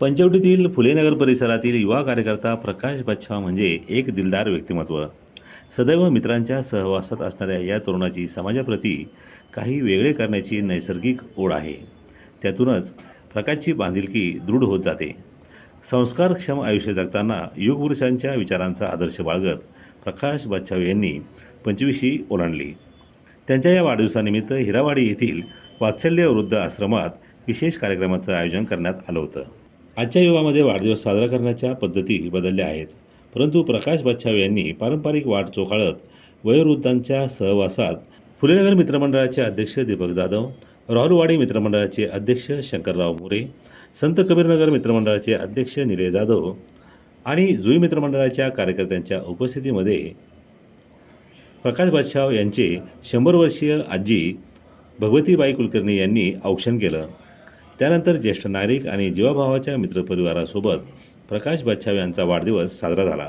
पंचवटीतील फुलेनगर परिसरातील युवा कार्यकर्ता प्रकाश बच्छाव म्हणजे एक दिलदार व्यक्तिमत्व. सदैव मित्रांच्या सहवासात असणाऱ्या या तरुणाची समाजाप्रती काही वेगळे करण्याची नैसर्गिक ओढ आहे. त्यातूनच प्रकाशची बांधिलकी दृढ होत जाते. संस्कारक्षम आयुष्य जगताना युगपुरुषांच्या विचारांचा आदर्श बाळगत प्रकाश बच्छाव यांनी पंचवीशी ओलांडली. त्यांच्या या वाढदिवसानिमित्त हिरावाडी येथील वात्सल्य वृद्ध आश्रमात विशेष कार्यक्रमाचं आयोजन करण्यात आलं होतं. आजच्या युगामध्ये वाढदिवस साजरा करण्याच्या पद्धती बदलल्या आहेत. परंतु प्रकाश बच्छाव यांनी पारंपरिक वाट चोखाळत वयोवृद्धांच्या सहवासात फुलेनगर मित्रमंडळाचे अध्यक्ष दीपक जाधव राहुलवाडी मित्रमंडळाचे अध्यक्ष शंकरराव मोरे संत कबीरनगर मित्रमंडळाचे अध्यक्ष निलय जाधव आणि जुई मित्रमंडळाच्या कार्यकर्त्यांच्या उपस्थितीमध्ये प्रकाश बादशाव यांचे शंभर वर्षीय आजी भगवतीबाई कुलकर्णी यांनी औक्षण केलं. त्यानंतर ज्येष्ठ नागरिक आणि जीवाभावाच्या मित्रपरिवारासोबत प्रकाश बच्छाव यांचा वाढदिवस साजरा झाला.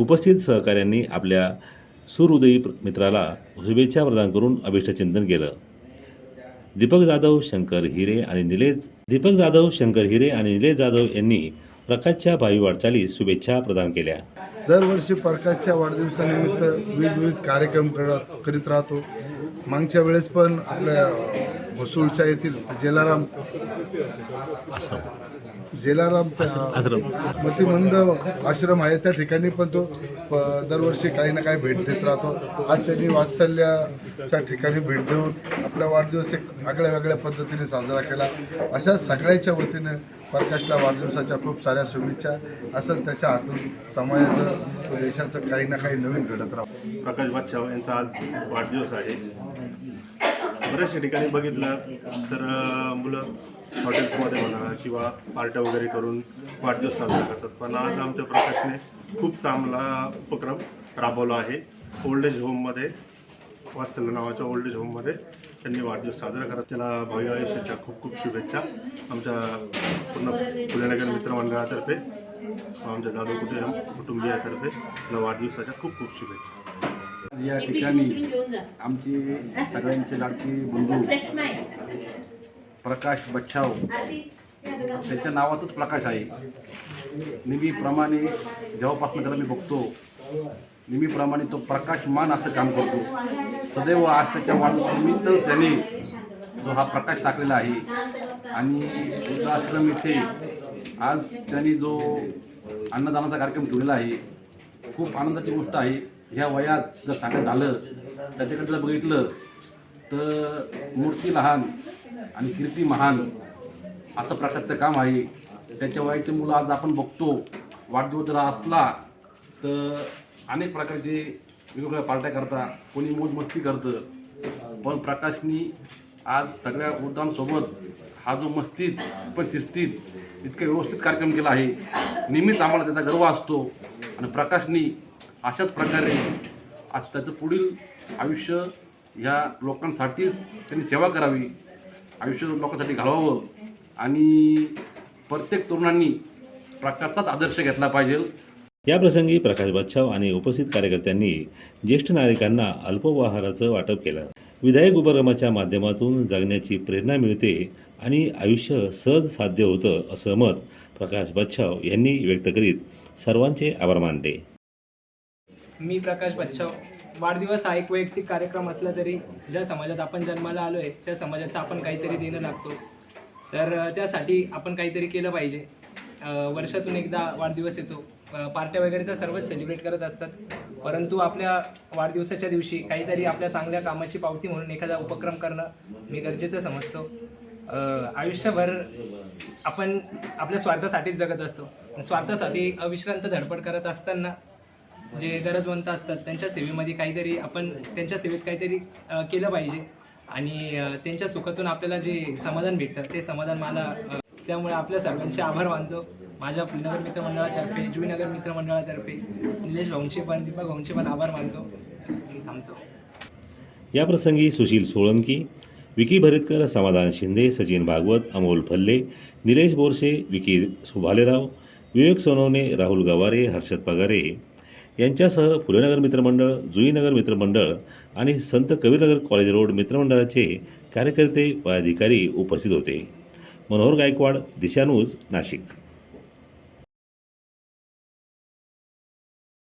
उपस्थित सहकाऱ्यांनी आपल्या सुहृदयी मित्राला शुभेच्छा प्रदान करून अभिष्ट चिंतन केलं. दीपक जाधव शंकर हिरे आणि निलेश दीपक जाधव शंकर हिरे आणि निलेश जाधव यांनी प्रकाशच्या भावी वाटचालीस शुभेच्छा प्रदान केल्या. दरवर्षी प्रकाशच्या वाढदिवसानिमित्त विविध कार्यक्रम करत राहतो. मागच्या वेळेस पण आपल्या म्हसूलच्या येथील जेलाराम जेलाराम आश्रम मतिमंद आश्रम आहे. त्या ठिकाणी पण तो दरवर्षी काही ना काही भेट देत राहतो. आज त्यांनी वात्सल्याच्या ठिकाणी भेट देऊन आपला वाढदिवस एक आगळ्या वेगळ्या पद्धतीने साजरा केला. अशा सगळ्याच्या वतीने प्रकाशला वाढदिवसाच्या खूप साऱ्या शुभेच्छा. असं त्याच्या हातून समाजाचं देशाचं काही ना काही नवीन घडत राहतो प्रकाश बादशाह यांचा आज वाढदिवस आहे. बऱ्याचशा ठिकाणी बघितलं तर मुलं हॉटेल्समध्ये म्हणा किंवा पार्ट्या वगैरे करून वाढदिवस साजरा करतात. पण आज आमच्या प्रकाशने खूप चांगला उपक्रम राबवला आहे. ओल्ड एज होममध्ये वात्सल्य नावाच्या ओल्ड एज होममध्ये त्यांनी वाढदिवस साजरा करत त्याला भव्य आयुष्याच्या खूप खूप शुभेच्छा. आमच्या पूर्ण पुण्यानगर मित्रमंडळातर्फे आमच्या दादू कुटुंब कुटुंबियातर्फे त्याला वाढदिवसाच्या खूप खूप शुभेच्छा. या ठिकाणी आमची सगळ्यांची लाडकी बंधू प्रकाश बच्छाव त्याच्या नावातच प्रकाश आहे. नेहमीप्रमाणे जेव्हापासून त्याला मी बघतो नेहमीप्रमाणे तो प्रकाशमान असं काम करतो. सदैव आज त्याच्या वाढदिवसानिमित्त त्याने जो हा प्रकाश टाकलेला आहे आणि वृद्धाश्रम इथे आज त्यांनी जो अन्नदानाचा कार्यक्रम ठेवलेला आहे खूप आनंदाची गोष्ट आहे. ह्या वयात जर सांगत झालं त्याच्याकडे जर बघितलं तर मूर्ती लहान आणि कीर्ती महान असं प्रकारचं काम आहे. त्याच्या वयाचे मुलं आज आपण बघतो. वाढदिवस जर असला तर अनेक प्रकारचे वेगवेगळ्या पार्ट्या करता कोणी मोज मस्ती करतं. पण प्रकाशनी आज सगळ्या वृद्धांसोबत हा जो मस्तीत पण शिस्तीत इतका व्यवस्थित कार्यक्रम केला आहे. नेहमीच आम्हाला त्याचा गर्व असतो. आणि प्रकाशनी अशाच प्रकारे आज त्याचं पुढील आयुष्य ह्या लोकांसाठीच त्यांनी सेवा करावी आयुष्य लोकांसाठी घालवावं. आणि प्रत्येक तरुणांनी प्रकाशचाच आदर्श घेतला पाहिजे. याप्रसंगी प्रकाश बच्छाव आणि उपस्थित कार्यकर्त्यांनी ज्येष्ठ नागरिकांना अल्पोपहाराचं वाटप केलं. विधायक उपक्रमाच्या माध्यमातून जगण्याची प्रेरणा मिळते आणि आयुष्य सहज साध्य होतं असं मत प्रकाश बच्छाव यांनी व्यक्त करीत सर्वांचे आभार मानले. मी प्रकाश बच्छाव वाढदिवस हा एक वैयक्तिक कार्यक्रम असला तरी ज्या समाजात आपण जन्माला आलो आहे त्या समाजाचं आपण काहीतरी देणं लागतो. तर त्यासाठी आपण काहीतरी केलं पाहिजे. वर्षातून एकदा वाढदिवस येतो. पार्ट्या वगैरे तर सर्वच सेलिब्रेट करत असतात. परंतु आपल्या वाढदिवसाच्या दिवशी काहीतरी आपल्या चांगल्या कामाची पावती म्हणून एखादा उपक्रम करणं मी गरजेचं समजतो. आयुष्यभर आपण आपल्या स्वार्थासाठीच जगत असतो. स्वार्थासाठी अविश्रांत धडपड करत असताना जे गरजवंत असतात त्यांच्या सेवेमध्ये काहीतरी आपण त्यांच्या सेवेत काहीतरी केलं पाहिजे. आणि त्यांच्या सुखातून आपल्याला जे समाधान भेटतं ते समाधान मला त्यामुळे आपल्या सर्वांचे आभार मानतो. माझ्या फुलनगर मित्रमंडळातर्फे जुईनगर मित्रमंडळातर्फे निलेश भाऊंचे पण दीपक भाऊंचे पण आभार मानतो थांबतो. याप्रसंगी सुशील सोळंकी विकी भरितकर समाधान शिंदे सचिन भागवत अमोल फल्ले निलेश बोरसे विकी सुभालेराव विवेक सोनवणे राहुल गवारे हर्षद पगारे यांच्यासह फुलेनगर मित्रमंडळ जुईनगर मित्रमंडळ आणि संत कबीरनगर कॉलेज रोड मित्रमंडळाचे कार्यकर्ते व अधिकारी उपस्थित होते. मनोहर गायकवाड दिशानूज नाशिक.